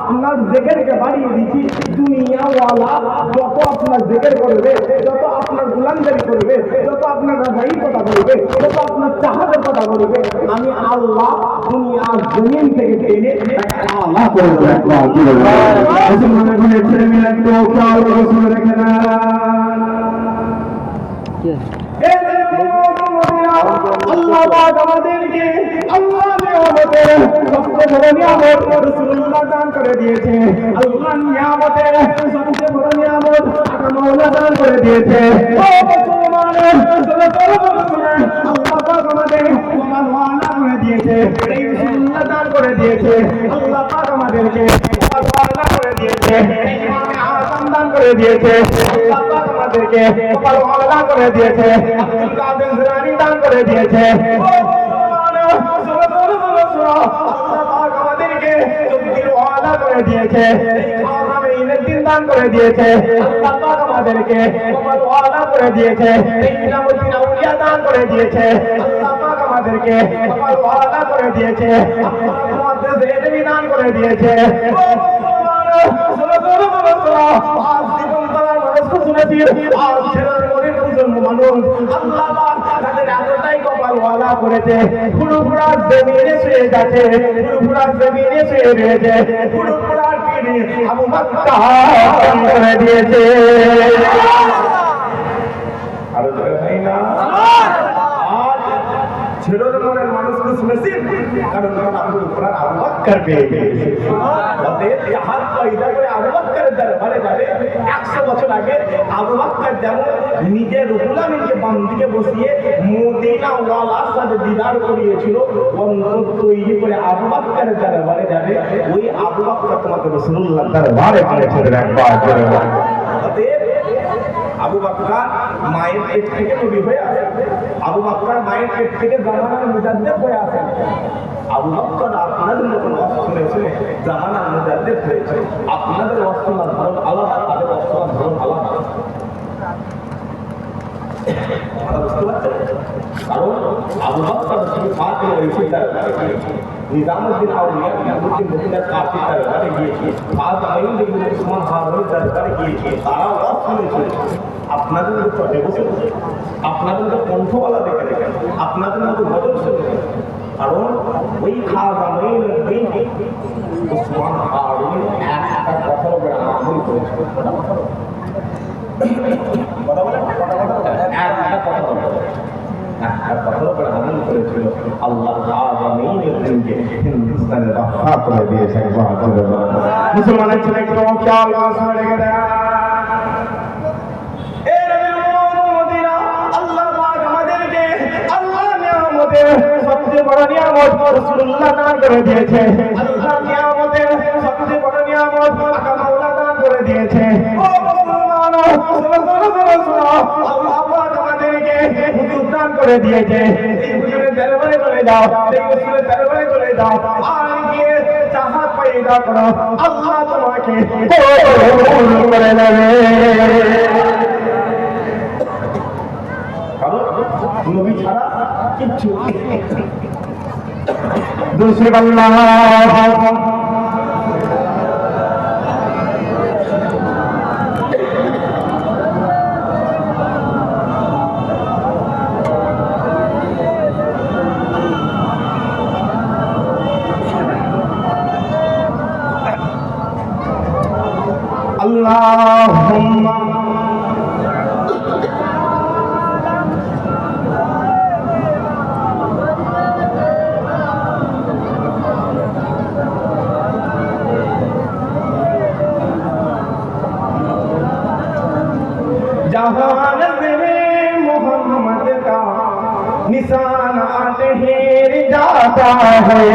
আপনার জেকেরকে বাড়িয়ে দিচ্ছি দুনিয়াওয়ালা যত আপনার জেকের করবে যত আপনার গুলামদারি করবে যত আপনার রাজাই কথা বলবে যত আপনার চাহাদের কথা বলবে আমি আল্লাহ দুনিয়ার জমিন থেকে টেনে আল্লাহ করে মুসলমানের ছেলে মিলে একটু খেয়াল রেখে না আল্লাহ আমাদেরকে আল্লাহ নিয়ামতের সবচেয়ে বড় নিয়ামত রাসূলুল্লাহ দান করে দিয়েছে। আল্লাহ নিয়ামতের সবচেয়ে বড় নিয়ামত আকা মাওলা দান করে দিয়েছে। ও মুসলমান চলো চলো চলো। আল্লাহ পাক আমাদের কমান ওয়ালা করে দিয়েছে। এই রাসূলুল্লাহ দান করে দিয়েছে। আল্লাহ পাক আমাদেরকে ওয়ালা করে দিয়েছে। ইমামে আযম দান করে দিয়েছে। আল্লাহ পাক আমাদেরকে ওয়ালা করে দিয়েছে। জিলানী দান করে দিয়েছে। ও মুসলমান, শোনো, শোনো, শোনো, শোনো। আল্লাহ পাক আমাদেরকে তকদির ওয়ালা করে দিয়েছে। এই দান করে দিয়েছে। আমাদেরকে করে দিয়েছে। দান করে দিয়েছে। আমাদেরকে করে দিয়েছে। দান করে দিয়েছে। মনে মানুষ কপাল ওয়ালা করেছে পুরোপুরা জমিনে শুয়ে গেছে পুরোপুরা জমিনে শুয়ে রয়েছে পুরোপুরা করে দিয়েছে আরও জোরে হয় না আজ ছেলের মনের মানুষকে শুনেছি, কারণ তখন আবু বকর আবু বকর পেয়ে অতএব জাহাজ পয়দা করে আবু বকরের দরবারে যাবে। একশো বছর আগে আবু বকর যেমন নিজের গোলামীকে বান্দিকে বসিয়ে মদিনা ওয়ালার সাথে দিদার করিয়েছিল। বন্ধন তৈরি করে আবু বকরের দরবারে যাবে। ওই আবু তোমাকে রসুল্লাহ দরবারে পেয়েছিলেন একবার জোরে বলো। অতএব আবু বাক্কা মায়ের পেট থেকে নবী হয়ে আসে। আবু বাক্কার মায়ের পেট থেকে জামানার মুজাদ্দেদ হয়ে আসেন আবু বাক্কার আপনাদের মতন অস্ত্র হয়েছে, জামানার মুজাদ্দেদ হয়েছে। আপনাদের অস্ত্র ধরন আলাদা কথা বুঝতে পারছেন কারণ আবু বাক্কার শুধু পাঁচ রয়েছে তার নিজামুদ্দিন আউলিয়া নিজামুদ্দিন মদিনার কাশি তার ঘরে গিয়েছে আজ আইন দেখবেন উসমান হারুন তার ঘরে গিয়েছে তারা ওয়াজ শুনেছে আপনাদের মতো চটে বসে বসে আপনাদের মতো কণ্ঠওয়ালা দেখে দেখেন আপনাদের মতো গজল শুনে কারণ ওই খাওয়া ওই ওই উসমান হারুন একটা কথার উপরে আমল করেছে আল্লাহ হিন্দুস্তানের রক্ষা করে দিয়েছেন মুসলমানের ছেলে একটু খেয়াল রেখে দেয় সবচেয়ে বড় নিয়ামত রাসূলুল্লাহ দান করে দিয়েছে। আল্লাহ নিয়ামতের সবচেয়ে বড় নিয়ামত আকা মাওলা দান করে দিয়েছে। ও মুসলমান শোনো আল্লাহ আমাদেরকে হুজুর দান করে দিয়েছে। দরবারে চলে যাও সেই হুজুরের দরবারে চলে যাও আর গিয়ে চাহা পয়দা করো। আল্লাহ তোমাকে কবুল করে নেবে নবী ছাড়া কিচ্ছু দুসরে আল্লাহ اللهم جہان میں محمد کا نشان آتے ہیر جاتا ہے